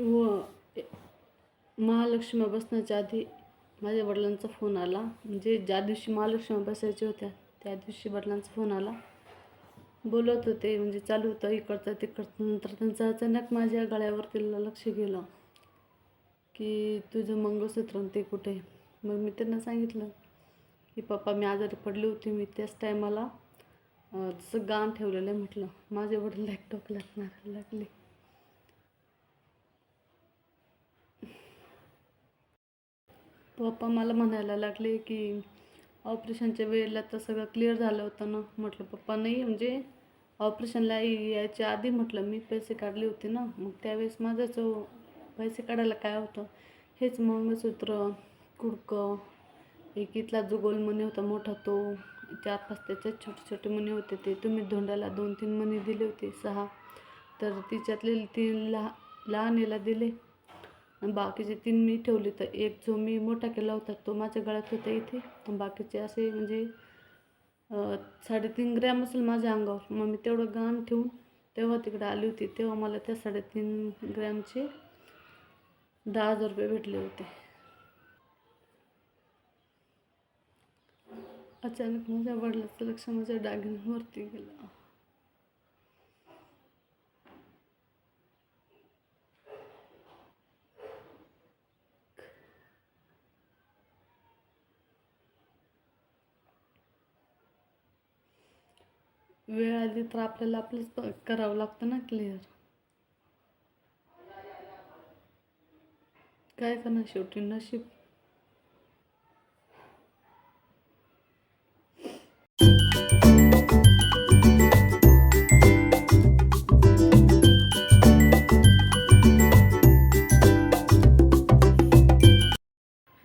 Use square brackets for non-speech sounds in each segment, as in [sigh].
व महालक्ष्मी बसण्याच्या आधी माझ्या वडिलांचा फोन आला. म्हणजे ज्या दिवशी महालक्ष्मी बसायच्या होत्या त्या दिवशी वडिलांचा फोन आला. बोलत होते म्हणजे चालू होतं इकडचं तिकडचं. नंतर त्यांचं अचानक माझ्या गळ्यावर तिला लक्ष गेलं की तुझं मंगळसूत्र ते कुठे? मग मी त्यांना सांगितलं की पप्पा मी आजारी पडली होती. मी त्याच टायमाला जसं गाण ठेवलेलं आहे म्हटलं. माझे वडील लॅपटॉप लागणार लागले. पप्पा मला म्हणायला लागले की ऑपरेशनच्या वेळेला तर सगळं क्लिअर झालं होतं ना. म्हटलं पप्पा नाही म्हणजे ऑपरेशनला यायच्या आधी म्हटलं मी पैसे काढले होते ना. मग त्यावेळेस माझा जो पैसे काढायला काय होतं हेच मंगळसूत्र कुडकं एक इथला जो गोलमणी होता मोठा तो चार पाच त्याच्यात छोटे छोटे मणी होते ते तुम्ही धोंडाला दोन तीन मणी दिले होते सहा. तर तिच्यातले तीन लहा लहान याला दिले. आणि बाकीचे तीन मी ठेवले तर एक जो मी मोठा केला होता तो माझ्या गळ्यात होता इथे. बाकीचे असे म्हणजे साडेतीन ग्रॅम असेल माझ्या अंगावर. मग मी तेवढं गाण ठेवून तेव्हा तिकडे आली होती. तेव्हा मला त्या साडेतीन ग्रॅमचे दहा हजार रुपये भेटले होते. अचानक माझ्या वडिलाचं लक्ष माझ्या दागिन्यांवरती गेलं. वेळ आली तर आपल्याला आपलंच करावं लागतं ना क्लिअर काय करणार शेवटी? नशीब.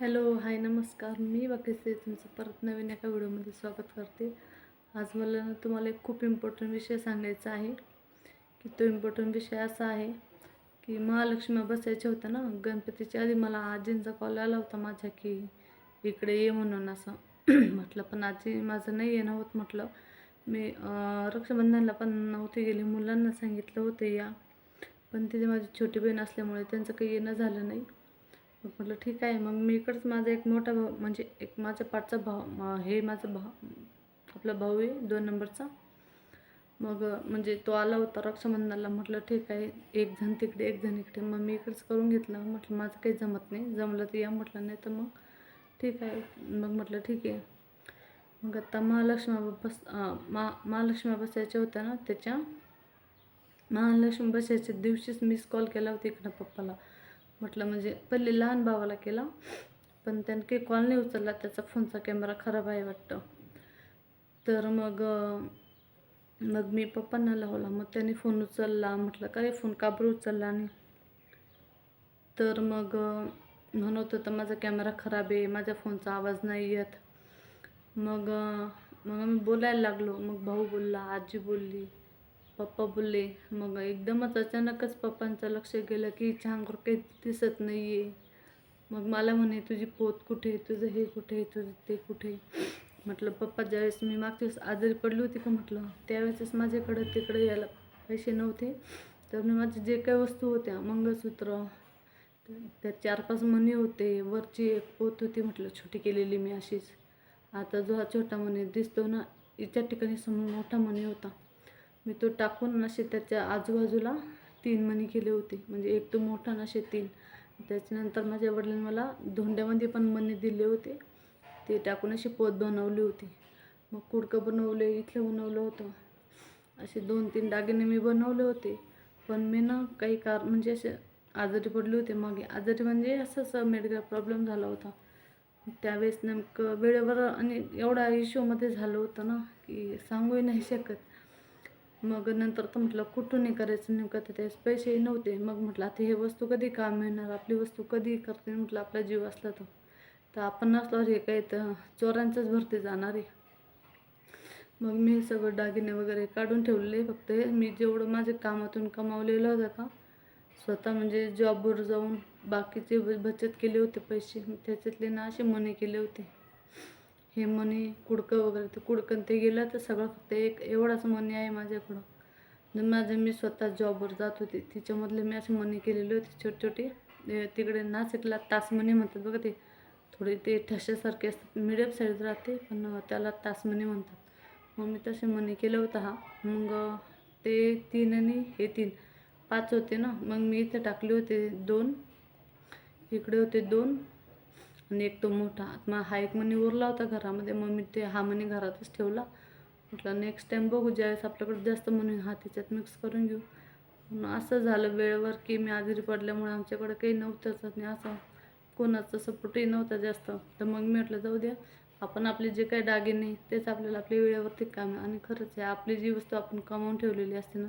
हॅलो हाय नमस्कार. मी बाकी तुमचं परत नवीन एका व्हिडिओमध्ये स्वागत करते. आज मला ना तुम्हाला एक खूप इम्पॉर्टंट विषय सांगायचा आहे की तो इम्पॉर्टंट विषय असा आहे की महालक्ष्मी बसायच्या होत्या ना गणपतीच्या आधी मला आजींचा कॉल आला होता माझ्या की इकडे ये म्हणून असं. [clears throat] म्हटलं पण आजी माझं नाही येणं होत म्हटलं. मी रक्षाबंधनला पण नव्हते गेले मुलांना सांगितलं होतं या. पण तिथे माझी छोटी बहीण असल्यामुळे त्यांचं काही येणं झालं नाही. मग म्हटलं ठीक आहे. मग मी इकडंच माझा एक मोठा भाऊ म्हणजे एक माझ्या पाठचा भाव हे माझा भाव आपला भाऊ आहे दोन नंबरचा. मग म्हणजे तो आला होता रक्षाबंधनाला म्हटलं ठीक आहे एक जण तिकडे एक जण इकडे. मग मी इकडंच करून घेतलं. म्हटलं माझं काही जमत नाही. जमलं तर या म्हटलं. नाही तर मग ठीक आहे. मग म्हटलं ठीक आहे. मग आता महालक्ष्मी बस मा महालक्ष्मी बसायच्या होत्या ना त्याच्या. महालक्ष्मी बसायच्या दिवशीच मिस कॉल केला होता इकडं पप्पाला. म्हटलं म्हणजे पहिले लहान भावाला केला पण त्यानं काही कॉल नाही उचलला. त्याचा फोनचा कॅमेरा खराब आहे वाटतं. तर मग मग मी पप्पांना लावला. मग त्याने फोन उचलला. म्हटलं का रे फोन का बरं उचलला नाही? तर मग म्हणत होतं माझा कॅमेरा खराब आहे. माझ्या फोनचा आवाज नाही येत. मग मग आम्ही बोलायला लागलो. मग भाऊ बोलला आजी बोलली पप्पा बोलले. मग एकदमच अचानकच पप्पांचं लक्ष गेलं की हिच्या काही दिसत नाही आहे मग मला म्हणे तुझी पोत कुठे आहे? तुझं हे कुठे आहे? तुझं ते कुठे म्हटलं पप्पा ज्यावेळेस मी मागच्या वेळेस आजारी पडली होती का? म्हटलं त्यावेळेसच माझ्याकडं तिकडे यायला पैसे नव्हते. तर मी माझे जे काही वस्तू होत्या मंगळसूत्र त्या चार पाच मणी होते वरची एक पोत होती म्हटलं छोटी केलेली मी अशीच. आता जो हा छोटा मणी दिसतो ना इच्या ठिकाणी समोर मोठा मणी होता. मी तो टाकून असे त्याच्या आजूबाजूला तीन मणी केले होते. म्हणजे एक तो मोठा नशे असे तीन. त्याच्यानंतर माझ्या वडिलांनी मला धोंड्यामध्ये पण मणी दिले होते. ते टाकून अशी पोत बनवली होती. मग कुडकं बनवले इथलं बनवलं होतं. असे दोन तीन दागिने मी बनवले होते. पण मी ना काही कार म्हणजे असे आजारी पडले होते. मागे आजारी म्हणजे असंच मेडिकल प्रॉब्लेम झाला होता. त्यावेळेस नेमकं वेळेवर आणि एवढा इश्यूमध्ये झालं होतं ना की सांगूही नाही शकत. मग नंतर तर म्हटलं कुठून हे करायचं नेमकं तर त्यावेळेस पैसेही नव्हते. मग म्हटलं आता हे वस्तू कधी काम येणार? आपली वस्तू कधी करते? म्हटलं आपला जीव असला तर. तर आपण नसल्यावर हे काय तर चोरांचंच भरती जाणार आहे. मग मी हे सगळं दागिने वगैरे काढून ठेवले फक्त. हे मी जेवढं माझ्या कामातून कमावलेलं होतं का स्वतः म्हणजे जॉबवर जाऊन बाकीचे बचत केले होते पैसे. त्याच्यातले ना असे मनी केले होते. हे मनी कुडकं वगैरे ते कुडकं ते गेलं तर सगळं फक्त एक एवढाच मनी आहे माझ्याकडं. माझं माझे मी स्वतः जॉबवर जात होते. तिच्यामधले मी असे मनी केलेले होते छोटे छोटे तिकडे नाशिकला तासमणी म्हणतात बघा ते. थोडे ते ठशासारखे असतात. मिडियम साईज राहते पण त्याला तासमणी म्हणतात. मग मी तसे मनी केलं होतं हा. मग ते तीन आणि हे तीन. पाच होते ना. मग मी इथे टाकले होते दोन. इकडे होते दोन. आणि एक तो मोठा. मग हा एक मनी उरला होता घरामध्ये. मग मी ते हा मनी घरातच ठेवला. म्हटलं नेक्स्ट टाईम बघू. ज्यावेळेस आपल्याकडे जास्त मनी हा त्याच्यात मिक्स करून घेऊ. असं झालं वेळेवर की मी आजारी पडल्यामुळे आमच्याकडे काही नव्हतंच आणि असं कोणाचं सपोर्टही नव्हता जास्त. तर मग मी म्हटलं जाऊ द्या. आपण आपले जे काही दागिने तेच आपल्याला आपल्या वेळेवरती काम आहे. आणि खरंच आहे आपली जी वस्तू आपण कमावून ठेवलेली असते ना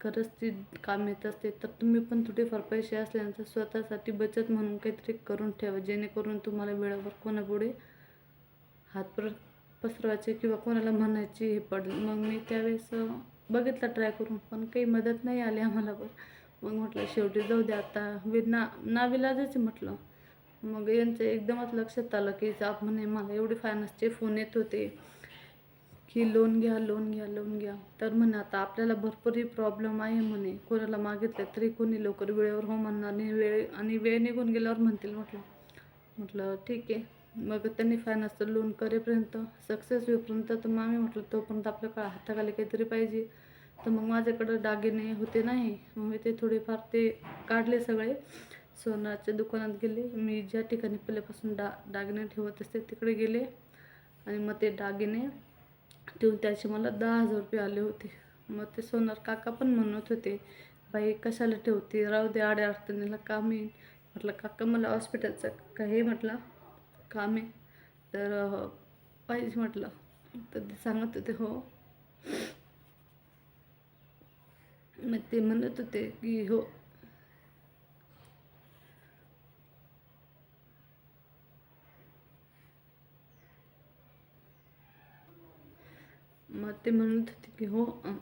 खरंच ती काम येत असते. तर तुम्ही पण थोडेफार पैसे असल्यानंतर स्वतःसाठी बचत म्हणून काहीतरी करून ठेवा. जेणेकरून तुम्हाला वेळेवर कोणापुढे हात पर पसरवायचे किंवा कोणाला म्हणायची हे पडलं. मग मी त्यावेळेस बघितला बघितलं ट्राय करून पण काही मदत नाही आली आम्हाला पण. मग म्हटलं शेवटी जाऊ द्या. आता वि ना नाविलाजच म्हटलं. मग यांचं एकदमच लक्षात आलं की जाप म्हणे मला एवढे फायनान्सचे फोन येत होते की लोन घ्या लोन घ्या लोन घ्या. तर म्हणे आता आपल्याला भरपूरही प्रॉब्लेम आहे म्हणे. कोणाला मागितलं तरी कोणी लवकर वेळेवर हो म्हणणार नाही. वेळ आणि वेळ निघून गेल्यावर म्हणतील म्हटलं. म्हटलं ठीक आहे. मग त्यांनी फायनान्सचं लोन करेपर्यंत सक्सेस होईपर्यंत तर मग आम्ही म्हटलं तोपर्यंत आपल्याकडे हाताखाली काहीतरी पाहिजे. तर मग माझ्याकडं दागिने होते नाही. मग मी ते थोडेफार ते काढले सगळे. सोनाच्या दुकानात गेले. मी ज्या ठिकाणी पहिल्यापासून डा दागिने ठेवत असते तिकडे गेले. आणि मग ते दागिने ठेवून त्याचे मला दहा हजार रुपये आले होते. मग ते सोनार काका पण म्हणत होते बाई कशाला ठेवते? राहू दे आड्या अडचणीला काम येईल. म्हटलं काका मला हॉस्पिटलचं काही म्हटलं काम आहे. तर पाहिजे म्हटलं. तर ते सांगत होते हो. मग ते म्हणत होते की हो मग ते म्हणत होते की हो अं,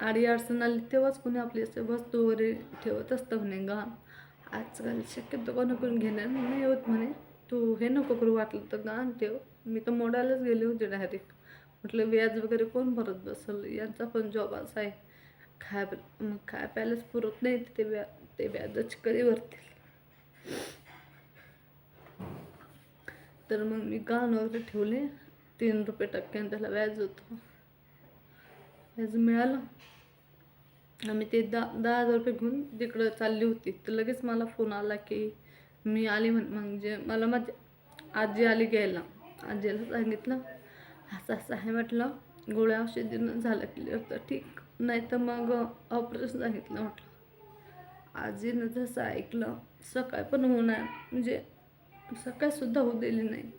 आडी अडचण आली तेव्हाच कोणी आपली असे वस्तू वगैरे ठेवत असतं म्हणे गा आजकाल शक्यतो कोणाकडून घेणार नाही. होत म्हणे. तू हे नको करू वाटलं तर गहाण ठेव. मी तर मोडायलाच गेले होते डायरेक्ट म्हटलं व्याज वगैरे कोण भरत बसल? यांचा पण जॉब असा आहे. खाय मग खाय प्यायलाच पुरत नाही ते व्या ते व्याजच कधी भरतील? तर मग मी गाण वगैरे ठेवले. तीन रुपये टक्क्यानं त्याला व्याज होतं. व्याज मिळालं. आम्ही ते दहा दहा हजार रुपये घेऊन तिकडं चालली होती. तर लगेच मला फोन आला की मी आली म्हण म्हणजे मला माझी आजी आली घ्यायला. आजीला सांगितलं असं असं आहे म्हटलं गोळ्या औषधीनं झालं क्लिअर तर ठीक. नाही तर मग ऑपरेशन सांगितलं म्हटलं. आजीनं जसं ऐकलं सकाळ पण होणार म्हणजे सकाळसुद्धा होऊ दिली नाही.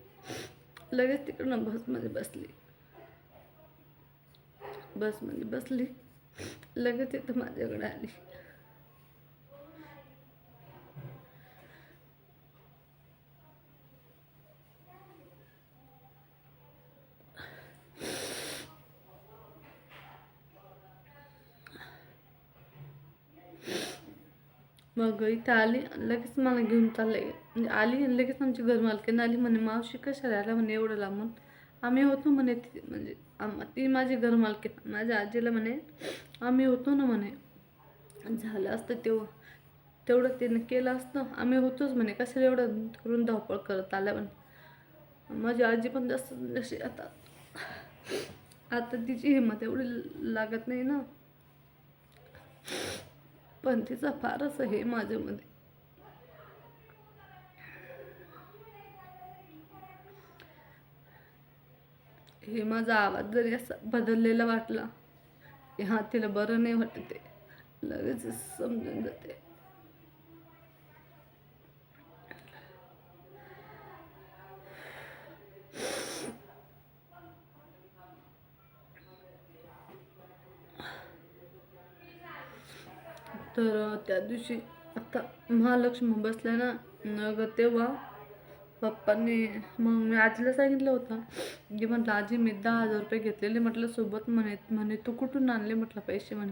लगेच तिकडनं बसमध्ये बसली. बसमध्ये बसली. लगेच इथं माझ्याकडे आली. मग इथं आली लगेच मला घेऊन चालले. म्हणजे आली आणि लगेच आमची घरमालकीनं आली म्हणे मावशी कशाला आला म्हणे एवढं लांबून? आम्ही होतो म्हणे ती म्हणजे आम ती माझी घरमालकीन माझ्या आजीला म्हणे आम्ही होतो ना म्हणे झालं असतं तेव्हा तेवढं त्यानं केलं असतं आम्ही होतोच म्हणे कशाला एवढं करून धावपळ करत आल्या म्हणे. माझी आजी पण जास्त जशी आता आता तिची हिंमत एवढी लागत नाही ना. पण तिचा फारच हे माझ्यामध्ये. हे माझा आवाज जरी असा बदललेला वाटला की हा तिला बरं नाही वाटते लगेच समजून जाते. तर त्या दिवशी आता महालक्ष्मी बसल्या ना मग तेव्हा पप्पांनी मग मी आजीला सांगितलं होतं की म्हटलं आजी मी दहा हजार रुपये घेतलेले. म्हटलं सोबत म्हणे म्हणे तू कुठून आणले? म्हटलं पैसे म्हणे.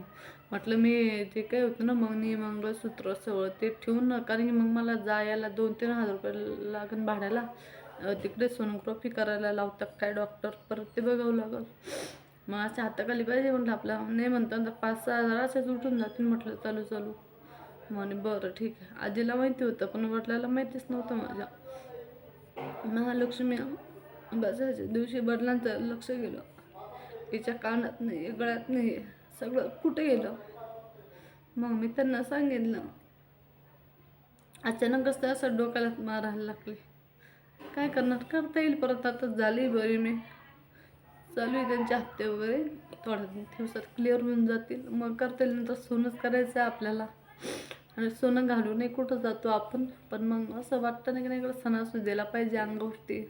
म्हटलं मी ते काय होतं ना मग मी मंगळसूत्र सगळं ते ठेवून ना कारण की मग मला जायला दोन तीन हजार रुपये लागन भाड्याला. तिकडे सोनोग्राफी करायला लावतात काय डॉक्टर परत ते बघावं लागल. मग अशा हाताखाली पाहिजे म्हटलं आपला नाही म्हणतो पाच सहा हजार असेच उठून जातील म्हटलं चालू चालू. म्हणे बरं ठीक आहे. आजीला माहिती होतं पण वडिलाला माहितीच नव्हतं माझ्या. महालक्ष्मी बसायच्या दिवशी वडिलांचं लक्ष गेलं. तिच्या कानात नाही गळ्यात नाही सगळं कुठे गेलं. मग मी त्यांना सांगितलं. अचानकच तर असं डोक्याला मारायला लागले. काय करणार? करता येईल परत आता झाली बरी मी. चालू आहे त्यांचे हप्ते वगैरे. थोड्या दिवसात क्लिअर होऊन जातील. मग करता येईल नंतर सोनंच करायचं आहे आपल्याला. आणि सोनं घालूनही कुठं जातो आपण? पण मग असं वाटतं नाही की नाही इकडं सणासू द्यायला पाहिजे अंगोष्टी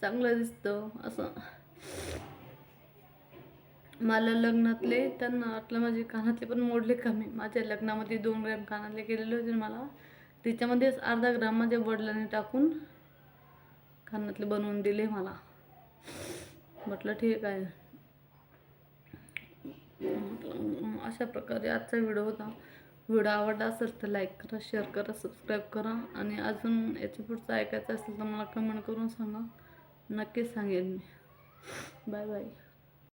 चांगलं दिसतं असं. मला लग्नातले त्यांना वाटलं माझे कानातले पण मोडले कमी. माझ्या लग्नामध्ये दोन ग्रॅम कानातले केलेले होते मला त्याच्यामध्येच अर्धा ग्राम माझ्या वडिलांनी टाकून कानातले बनवून दिले मला. म्हटलं ठीक आहे. म्हटलं, अशा प्रकारे आजचा व्हिडिओ होता. व्हिडिओ आवडला असेल तर लाईक करा शेअर करा सबस्क्राईब करा आणि अजून याच्या पुढचं ऐकायचं असेल तर मला कमेंट करून सांगा. नक्कीच सांगेन मी. Bye bye.